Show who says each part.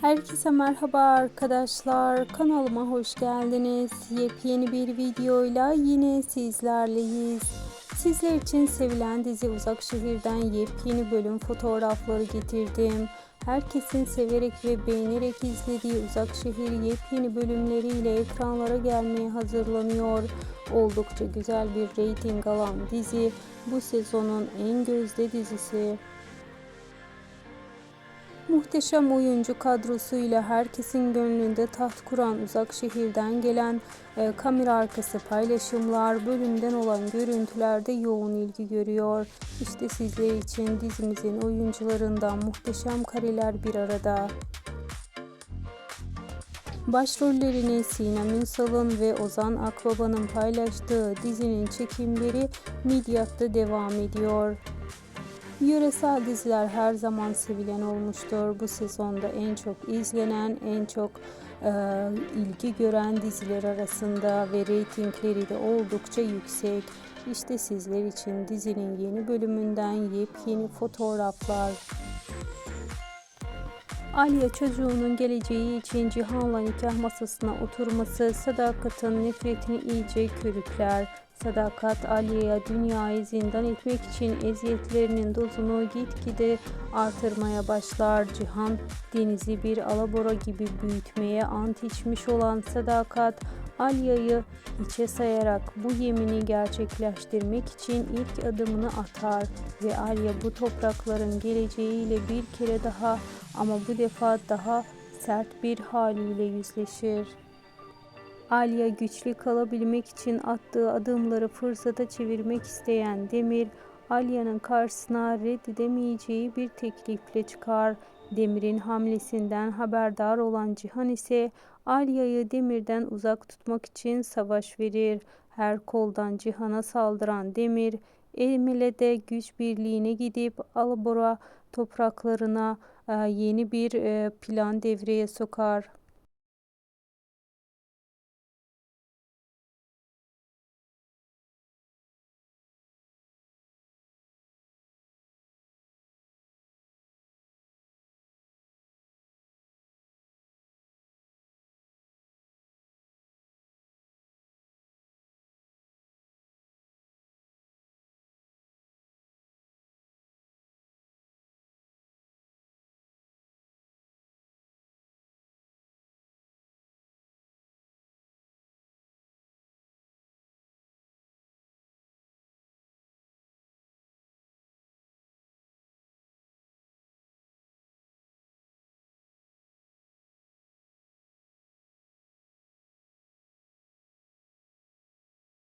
Speaker 1: Herkese merhaba arkadaşlar. Kanalıma hoş geldiniz. Yepyeni bir videoyla yine sizlerleyiz. Sizler için sevilen dizi Uzak Şehir'den yepyeni bölüm fotoğrafları getirdim. Herkesin severek ve beğenerek izlediği Uzak Şehir yepyeni bölümleriyle ekranlara gelmeye hazırlanıyor. Oldukça güzel bir reyting alan dizi bu sezonun en gözde dizisi. Muhteşem oyuncu kadrosuyla herkesin gönlünde taht kuran uzak şehirden gelen e, kamera arkası paylaşımlar, bölümden olan görüntülerde yoğun ilgi görüyor. İşte sizler için dizimizin oyuncularından muhteşem kareler bir arada. Başrollerini Sinem Ünsal'ın ve Ozan Akbaba'nın paylaştığı dizinin çekimleri Midyat'ta devam ediyor. Yöresel diziler her zaman sevilen olmuştur. Bu sezonda en çok izlenen, en çok e, ilgi gören diziler arasında ve reytingleri de oldukça yüksek. İşte sizler için dizinin yeni bölümünden yepyeni fotoğraflar. Aliye çocuğunun geleceği için Cihan'la nikah masasına oturması Sadakat'ın nefretini iyice körükler. Sadakat Aliye'ye dünyayı zindan etmek için eziyetlerinin dozunu gitgide artırmaya başlar. Cihan denizi bir alabora gibi büyütmeye ant içmiş olan Sadakat Alya'yı içe sayarak bu yemini gerçekleştirmek için ilk adımını atar ve Alya bu toprakların geleceğiyle bir kere daha ama bu defa daha sert bir haliyle yüzleşir. Alya güçlü kalabilmek için attığı adımları fırsata çevirmek isteyen Demir, Alya'nın karşısına reddedemeyeceği bir teklifle çıkar. Demir'in hamlesinden haberdar olan Cihan ise Alya'yı Demir'den uzak tutmak için savaş verir. Her koldan Cihan'a saldıran Demir, Emile'de güç birliğine gidip Alabora topraklarına yeni bir plan devreye sokar.